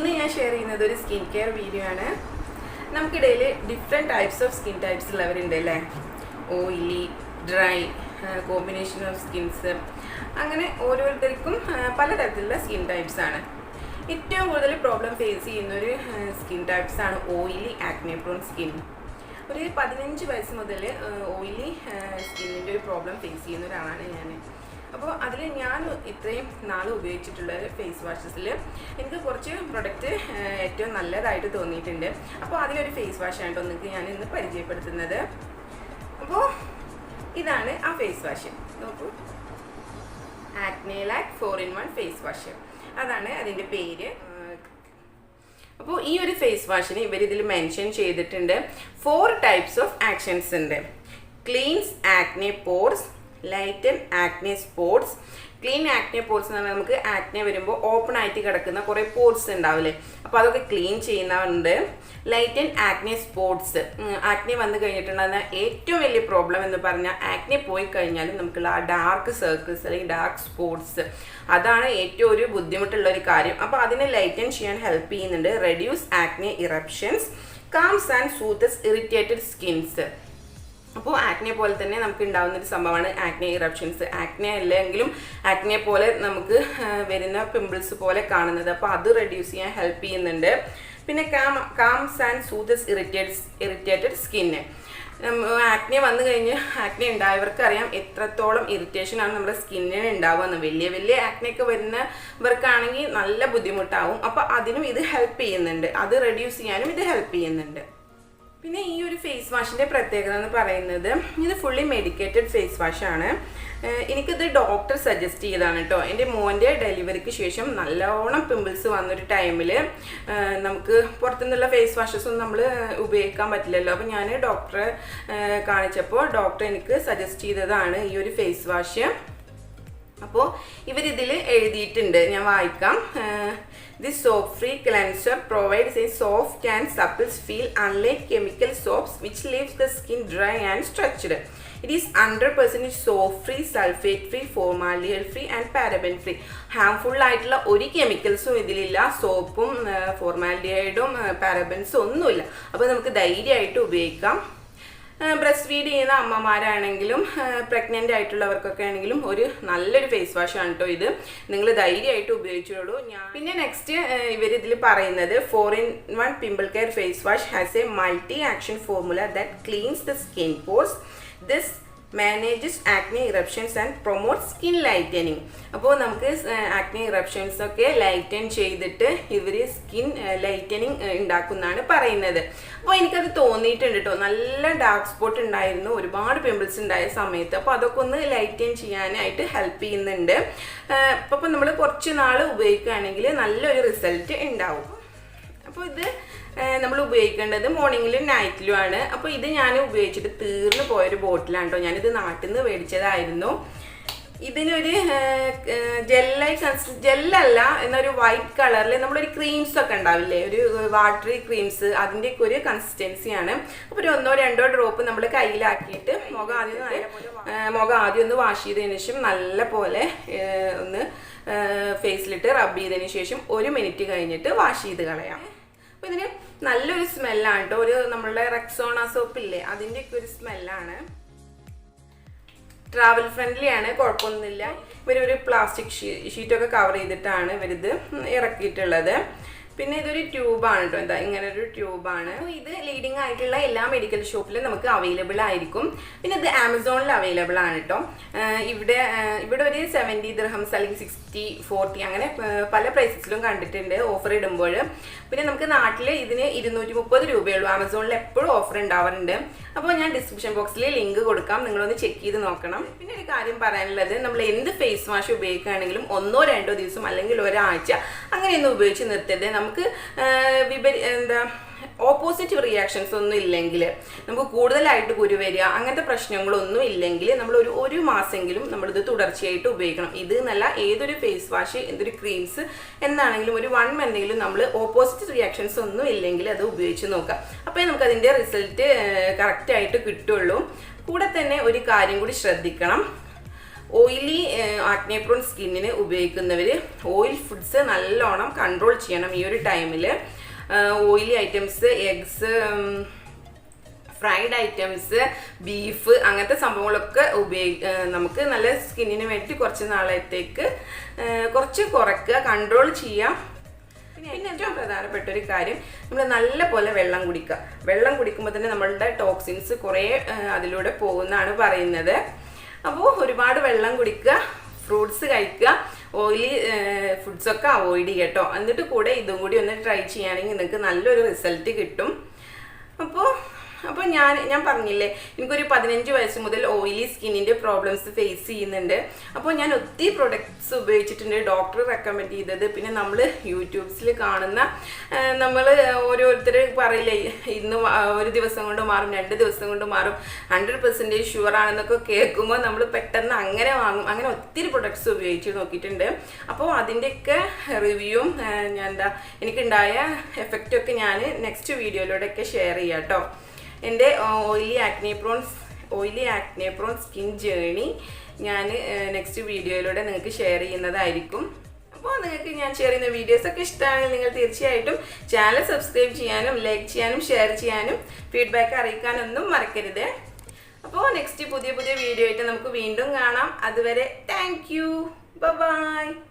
ഇന്ന് ഞാൻ ഷെയർ ചെയ്യുന്നത് ഒരു സ്കിൻ കെയർ വീഡിയോ ആണ്. നമുക്കിടയിൽ different types of skin types ഉള്ളവരുണ്ട് അല്ലേ? Oily dry combination of skins അങ്ങനെ ഓരോരുത്തർക്കും പലതരത്തിലുള്ള സ്കിൻ ടൈപ്സ് ആണ്. ഏറ്റവും കൂടുതൽ പ്രോബ്ലം ഫേസ് ചെയ്യുന്ന ഒരു സ്കിൻ ടൈപ്സ് ആണ് ഓയിലി ആക്നെ പ്രോൺ സ്കിൻ ഒരു പതിനഞ്ച് വയസ്സ് മുതൽ ഓയിലി സ്കിന്നിന്റെ ഒരു പ്രോബ്ലം ഫേസ് ചെയ്യുന്ന ഒരാളാണ് ഞാൻ അപ്പോൾ അതിൽ ഞാൻ ഇത്രയും നാൾ ഉപയോഗിച്ചിട്ടുള്ള ഫേസ് വാഷസിൽ എനിക്ക് കുറച്ച് പ്രൊഡക്റ്റ് ഏറ്റവും നല്ലതായിട്ട് തോന്നിയിട്ടുണ്ട്. അപ്പോൾ അതിലൊരു ഫേസ് വാഷാണ് കേട്ടോ നിങ്ങൾക്ക് ഞാൻ ഇന്ന് പരിചയപ്പെടുത്തുന്നത്. അപ്പോൾ ഇതാണ് ആ ഫേസ് വാഷ് നോക്കൂ. Acnelak four in one face wash അതാണ് അതിന്റെ പേര്. അപ്പോൾ ഈ ഒരു ഫേസ് വാഷിന് ഇവരിതിൽ മെൻഷൻ ചെയ്തിട്ടുണ്ട്. ഫോർ ടൈപ്സ് ഓഫ് ആക്ഷൻസ് ഉണ്ട്. Cleans acne pores lighten acne spots clean acne ports എന്ന് പറഞ്ഞാൽ നമുക്ക് ആക്നെ വരുമ്പോൾ ഓപ്പൺ ആയിട്ട് കിടക്കുന്ന കുറേ പോർട്സ് ഉണ്ടാവില്ലേ അപ്പോൾ അതൊക്കെ ക്ലീൻ ചെയ്യുന്നവരുണ്ട്. Light and acne spots acne വന്നു കഴിഞ്ഞിട്ടുണ്ടാകുന്ന ഏറ്റവും വലിയ പ്രോബ്ലം എന്ന് പറഞ്ഞാൽ ആക്നെ പോയി കഴിഞ്ഞാലും നമുക്കുള്ള ആ ഡാർക്ക് സർക്കിൾസ് അല്ലെങ്കിൽ ഡാർക്ക് സ്പോട്സ് അതാണ് ഏറ്റവും ഒരു ബുദ്ധിമുട്ടുള്ള ഒരു കാര്യം. അപ്പോൾ അതിനെ ലൈറ്റൻ ചെയ്യാൻ ഹെൽപ്പ് ചെയ്യുന്നുണ്ട്. Reduce acne eruptions calms and soothes irritated skins അപ്പോൾ ആക്നെ പോലെ തന്നെ നമുക്ക് ഉണ്ടാകുന്ന ഒരു സംഭവമാണ് ആക്നെ ഇറപ്ഷൻസ്. ആക്നെ അല്ലെങ്കിലും ആക്നെ പോലെ നമുക്ക് വരുന്ന പിമ്പിൾസ് പോലെ കാണുന്നത്. അപ്പോൾ അത് റെഡ്യൂസ് ചെയ്യാൻ ഹെൽപ്പ് ചെയ്യുന്നുണ്ട്. പിന്നെ calm calms and soothes irritates irritated skin. Acne വന്നു കഴിഞ്ഞ് ആക്നെ ഉണ്ടായവർക്ക് അറിയാം എത്രത്തോളം ഇറിറ്റേഷൻ ആണ് നമ്മുടെ സ്കിന്നിന് ഉണ്ടാവുക വലിയ വലിയ ആക്നെയൊക്കെ വരുന്നവർക്കാണെങ്കിൽ നല്ല ബുദ്ധിമുട്ടാവും. അപ്പോൾ അതിനും ഇത് ഹെൽപ്പ് ചെയ്യുന്നുണ്ട്. അത് റെഡ്യൂസ് ചെയ്യാനും ഇത് ഹെൽപ്പ് ചെയ്യുന്നുണ്ട്. പിന്നെ ഈ ഒരു ഫേസ് വാഷിന്റെ പ്രത്യേകത എന്ന് പറയുന്നത് ഇത് ഫുള്ളി മെഡിക്കേറ്റഡ് ഫേസ് വാഷാണ് എനിക്കിത് ഡോക്ടർ സജസ്റ്റ് ചെയ്തതാണ് കേട്ടോ എന്റെ മോന്റെ ഡെലിവറിക്ക് ശേഷം നല്ലോണം പിമ്പിൾസ് വന്നൊരു ടൈമിൽ നമുക്ക് പുറത്തുനിന്നുള്ള ഫേസ് വാഷസ് ഒന്നും നമ്മൾ ഉപയോഗിക്കാൻ പറ്റില്ലല്ലോ. അപ്പോൾ ഞാൻ ഡോക്ടറെ കാണിച്ചപ്പോൾ ഡോക്ടർ എനിക്ക് സജസ്റ്റ് ചെയ്തതാണ് ഈ ഒരു ഫേസ് വാഷ് അപ്പോൾ ഇവരിതിൽ എഴുതിയിട്ടുണ്ട്. ഞാൻ വായിക്കാം. This soap free cleanser provides a soft and supples feel unlike chemical soaps which leaves the skin dry and stretched it is hundred percentage soap free sulphate free formalin free and paraben free harmful ആയിട്ടുള്ള ഒരു കെമിക്കൽസും ഇതിലില്ല. സോപ്പും ഫോർമാലിഡൈഡും പാരബൻസും ഒന്നുമില്ല. അപ്പോൾ നമുക്ക് ധൈര്യമായിട്ട് ഉപയോഗിക്കാം. Breast feed ചെയ്യുന്ന അമ്മമാരാണെങ്കിലും pregnant ആയിട്ടുള്ളവർക്കൊക്കെ ആണെങ്കിലും ഒരു നല്ലൊരു ഫേസ് വാഷ് ആണ് കേട്ടോ ഇത്. നിങ്ങൾ ധൈര്യമായിട്ട് ഉപയോഗിച്ചോളൂ. ഞാൻ പിന്നെ നെക്സ്റ്റ് ഇവർ ഇതിൽ പറയുന്നത് four in one pimple care face wash has a multi action formula that cleans the skin pores this manages acne eruptions and promote skin lightening അപ്പോൾ നമുക്ക് ആക്നെ ഇറപ്ഷൻസ് ഒക്കെ ലൈറ്റൻ ചെയ്തിട്ട് ഇവർ സ്കിൻ ലൈറ്റനിങ് ഉണ്ടാക്കുന്നതാണ് പറയുന്നത്. അപ്പോൾ എനിക്കത് തോന്നിയിട്ടുണ്ട് കേട്ടോ നല്ല ഡാർക്ക് സ്പോട്ട് ഉണ്ടായിരുന്നു. ഒരുപാട് പിമ്പിൾസ് ഉണ്ടായ സമയത്ത്. അപ്പോൾ അതൊക്കെ ഒന്ന് ലൈറ്റൻ ചെയ്യാനായിട്ട് ഹെൽപ്പ് ചെയ്യുന്നുണ്ട്. അപ്പോൾ നമ്മൾ കുറച്ച് നാൾ ഉപയോഗിക്കുകയാണെങ്കിൽ നല്ലൊരു റിസൾട്ട് ഉണ്ടാവും. അപ്പോൾ ഇത് നമ്മൾ ഉപയോഗിക്കേണ്ടത് മോർണിംഗിലും നൈറ്റിലും ആണ്. അപ്പോൾ ഇത് ഞാൻ ഉപയോഗിച്ചിട്ട് തീർന്നു പോയൊരു ബോട്ടിലാണ് കേട്ടോ ഞാനിത് നാട്ടിൽ നിന്ന് മേടിച്ചതായിരുന്നു. ഇതിനൊരു ജെല്ലായി ജെല്ലല്ല എന്നൊരു വൈറ്റ് കളറിൽ നമ്മളൊരു ക്രീംസ് ഒക്കെ ഉണ്ടാവില്ലേ? ഒരു വാട്ടറി ക്രീംസ് അതിന്റെയൊക്കെ ഒരു കൺസിസ്റ്റൻസിയാണ് അപ്പോൾ ഒരു ഒന്നോ രണ്ടോ ഡ്രോപ്പ് നമ്മൾ കയ്യിലാക്കിയിട്ട് മുഖം ആദ്യം മുഖം ആദ്യം ഒന്ന് വാഷ് ചെയ്തതിന് ശേഷം നല്ല പോലെ ഒന്ന് ഫേസിലിട്ട് റബ്ബ് ചെയ്തതിന് ശേഷം ഒരു മിനിറ്റ് കഴിഞ്ഞിട്ട് വാഷ് ചെയ്ത് കളയാം. അപ്പോൾ ഇതിന് നല്ലൊരു സ്മെല്ലാണ് കേട്ടോ ഒരു നമ്മളുടെ റെക്സോണ സോപ്പ് ഇല്ലേ? അതിന്റെയൊക്കെ ഒരു സ്മെല്ലാണ് ട്രാവൽ ഫ്രണ്ട്ലി ആണ് കുഴപ്പമൊന്നുമില്ല. ഒരു പ്ലാസ്റ്റിക് ഷീറ്റൊക്കെ കവർ ചെയ്തിട്ടാണ് ഇവരിത് ഇറക്കിയിട്ടുള്ളത്. പിന്നെ ഇതൊരു ട്യൂബാണ് കേട്ടോ എന്താ ഇങ്ങനെ ഒരു ട്യൂബാണ് ഇത് ലീഡിങ് ആയിട്ടുള്ള എല്ലാ മെഡിക്കൽ ഷോപ്പിലും നമുക്ക് അവൈലബിൾ ആയിരിക്കും. പിന്നെ ഇത് ആമസോണിൽ അവൈലബിൾ ആണ് കേട്ടോ ഇവിടെ ഇവിടെ ഒരു സെവന്റി ദ്രഹംസ് അല്ലെങ്കിൽ സിക്സ്റ്റി ഫോർട്ടി അങ്ങനെ പല പ്രൈസസിലും കണ്ടിട്ടുണ്ട് ഓഫർ ഇടുമ്പോൾ. പിന്നെ നമുക്ക് നാട്ടിൽ ഇതിന് ഇരുന്നൂറ്റി മുപ്പത് രൂപയുള്ളൂ. ആമസോണിൽ എപ്പോഴും ഓഫർ ഉണ്ടാവാറുണ്ട്. അപ്പോൾ ഞാൻ ഡിസ്ക്രിപ്ഷൻ ബോക്സിൽ ലിങ്ക് കൊടുക്കാം. നിങ്ങളൊന്ന് ചെക്ക് ചെയ്ത് നോക്കണം. പിന്നെ ഒരു കാര്യം പറയാനുള്ളത് നമ്മൾ എന്ത് ഫേസ് വാഷ് ഉപയോഗിക്കുകയാണെങ്കിലും ഒന്നോ രണ്ടോ ദിവസം അല്ലെങ്കിൽ ഒരാഴ്ച അങ്ങനെയൊന്നും ഉപയോഗിച്ച് നിർത്തരുത്. നമുക്ക് വിപരി എന്താ ഓപ്പോസിറ്റ് റിയാക്ഷൻസ് ഒന്നും ഇല്ലെങ്കിൽ നമുക്ക് കൂടുതലായിട്ട് കുരു വരിക അങ്ങനത്തെ പ്രശ്നങ്ങളൊന്നും ഇല്ലെങ്കിൽ നമ്മൾ ഒരു ഒരു മാസമെങ്കിലും നമ്മളിത് തുടർച്ചയായിട്ട് ഉപയോഗിക്കണം. ഇത് എന്നല്ല ഏതൊരു ഫേസ് വാഷ് എന്തൊരു ക്രീംസ് എന്നാണെങ്കിലും ഒരു വൺ മന്തെങ്കിലും നമ്മൾ ഓപ്പോസിറ്റ് റിയാക്ഷൻസ് ഒന്നും ഇല്ലെങ്കിൽ അത് ഉപയോഗിച്ച് നോക്കാം അപ്പോൾ നമുക്ക് അതിന്റെ റിസൾട്ട് കറക്റ്റായിട്ട് കിട്ടുള്ളൂ. കൂടെ തന്നെ ഒരു കാര്യം കൂടി ശ്രദ്ധിക്കണം. ഓയിലി ആക്നേപ്രോൺ സ്കിന്നിന് ഉപയോഗിക്കുന്നവർ ഓയിൽ ഫുഡ്സ് നല്ലോണം കൺട്രോൾ ചെയ്യണം ഈ ഒരു ടൈമിൽ oily items eggs fried items beef അങ്ങനത്തെ സംഭവങ്ങളൊക്കെ ഉപയോഗി നമുക്ക് നല്ല സ്കിന്നിന് വേണ്ടി കുറച്ച് നാളത്തേക്ക് കുറച്ച് കുറയ്ക്കുക കൺട്രോൾ ചെയ്യാം പിന്നെ ഏറ്റവും പ്രധാനപ്പെട്ട ഒരു കാര്യം നമ്മൾ നല്ല പോലെ വെള്ളം കുടിക്കുക. വെള്ളം കുടിക്കുമ്പോൾ തന്നെ നമ്മളുടെ ടോക്സിൻസ് കുറേ അതിലൂടെ പോകുന്നതാണ് പറയുന്നത്. അപ്പോൾ ഒരുപാട് വെള്ളം കുടിക്കുക ഫ്രൂട്ട്സ് കഴിക്കുക ഓയിലി ഫുഡ്സൊക്കെ അവോയ്ഡ് ചെയ്യുക കേട്ടോ. എന്നിട്ട് കൂടെ ഇതും കൂടി ഒന്ന് ട്രൈ ചെയ്യുകയാണെങ്കിൽ നിങ്ങൾക്ക് നല്ലൊരു റിസൾട്ട് കിട്ടും. അപ്പോൾ അപ്പോൾ ഞാൻ ഞാൻ പറഞ്ഞില്ലേ എനിക്കൊരു പതിനഞ്ച് വയസ്സ് മുതൽ ഓയിലി സ്കിന്നിന്റെ പ്രോബ്ലംസ് ഫേസ് ചെയ്യുന്നുണ്ട്. അപ്പോൾ ഞാൻ ഒത്തിരി പ്രൊഡക്ട്സ് ഉപയോഗിച്ചിട്ടുണ്ട് ഡോക്ടർ റെക്കമെൻഡ് ചെയ്തത്. പിന്നെ നമ്മൾ യൂട്യൂബ്സിൽ കാണുന്ന നമ്മൾ ഓരോരുത്തർ പറയില്ലേ ഇന്ന് ഒരു ദിവസം കൊണ്ട് മാറും രണ്ട് ദിവസം കൊണ്ട് മാറും. ഹൺഡ്രഡ് പെർസെന്റേജ് ഷുവർ ആണെന്നൊക്കെ കേൾക്കുമ്പോൾ നമ്മൾ പെട്ടെന്ന് അങ്ങനെ വാങ്ങും. അങ്ങനെ ഒത്തിരി പ്രൊഡക്ട്സ് ഉപയോഗിച്ച് നോക്കിയിട്ടുണ്ട്. അപ്പോൾ അതിന്റെയൊക്കെ റിവ്യൂവും ഞാൻ എന്താ എനിക്കുണ്ടായ എഫക്റ്റൊക്കെ ഞാൻ നെക്സ്റ്റ് വീഡിയോയിലൂടെയൊക്കെ ഷെയർ ചെയ്യാം കേട്ടോ എന്റെ oily acne prone oily acne prone skin journey ഞാൻ നെക്സ്റ്റ് വീഡിയോയിലൂടെ നിങ്ങൾക്ക് ഷെയർ ചെയ്യുന്നതായിരിക്കും. അപ്പോൾ നിങ്ങൾക്ക് ഞാൻ ഷെയർ ചെയ്യുന്ന വീഡിയോസൊക്കെ ഇഷ്ടമാണെങ്കിൽ നിങ്ങൾ തീർച്ചയായിട്ടും ചാനൽ സബ്സ്ക്രൈബ് ചെയ്യാനും ലൈക്ക് ചെയ്യാനും ഷെയർ ചെയ്യാനും ഫീഡ്ബാക്ക് അറിയിക്കാനൊന്നും മറക്കരുത്. അപ്പോൾ നെക്സ്റ്റ് പുതിയ പുതിയ വീഡിയോ ആയിട്ട് നമുക്ക് വീണ്ടും കാണാം. അതുവരെ താങ്ക് യു ബൈ